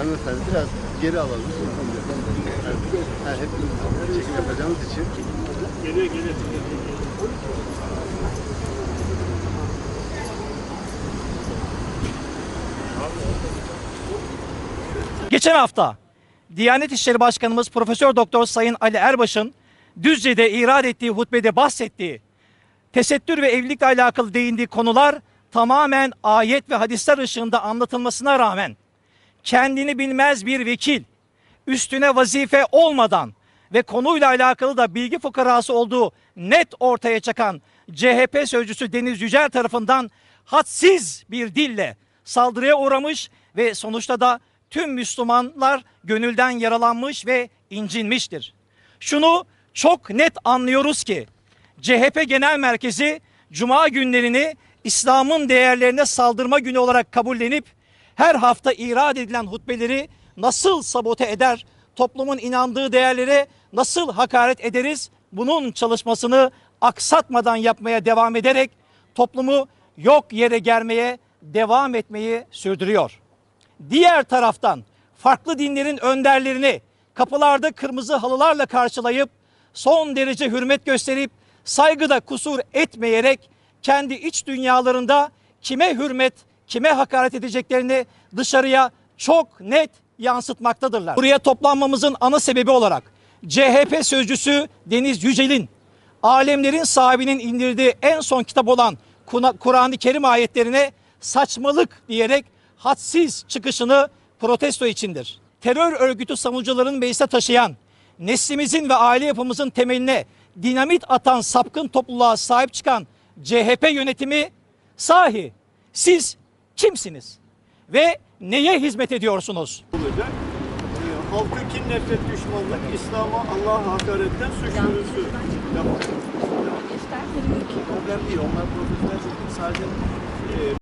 Hanımefendi biraz geri alalım. Ha, hepimiz çekim yapacağımız için. Geliyor geliyor. Geçen hafta Diyanet İşleri Başkanımız Profesör Doktor Sayın Ali Erbaş'ın Düzce'de irad ettiği hutbede bahsettiği tesettür ve evlilikle alakalı değindiği konular tamamen ayet ve hadisler ışığında anlatılmasına rağmen kendini bilmez bir vekil üstüne vazife olmadan ve konuyla alakalı da bilgi fukarası olduğu net ortaya çıkan CHP sözcüsü Deniz Yücel tarafından hadsiz bir dille saldırıya uğramış ve sonuçta da tüm Müslümanlar gönülden yaralanmış ve incinmiştir. Şunu çok net anlıyoruz ki CHP Genel Merkezi Cuma günlerini İslam'ın değerlerine saldırma günü olarak kabullenip her hafta irad edilen hutbeleri nasıl sabote eder, toplumun inandığı değerlere nasıl hakaret ederiz bunun çalışmasını aksatmadan yapmaya devam ederek toplumu yok yere germeye devam etmeyi sürdürüyor. Diğer taraftan farklı dinlerin önderlerini kapılarda kırmızı halılarla karşılayıp son derece hürmet gösterip saygıda kusur etmeyerek kendi iç dünyalarında kime hürmet, kime hakaret edeceklerini dışarıya çok net yansıtmaktadırlar. Buraya toplanmamızın ana sebebi olarak CHP sözcüsü Deniz Yücel'in alemlerin sahibinin indirdiği en son kitap olan Kur'an-ı Kerim ayetlerine saçmalık diyerek hadsiz çıkışını protesto içindir. Terör örgütü savunucuların meclise taşıyan, neslimizin ve aile yapımızın temeline dinamit atan sapkın topluluğa sahip çıkan CHP yönetimi sahi siz kimsiniz ve neye hizmet ediyorsunuz? olacak. Ee, halkı kin, nefret, düşmanlık, İslam'a, Allah'a hakaretten suç duyurusu yapmak. Problem değil. Onlar profesyonel değil. Sadece e,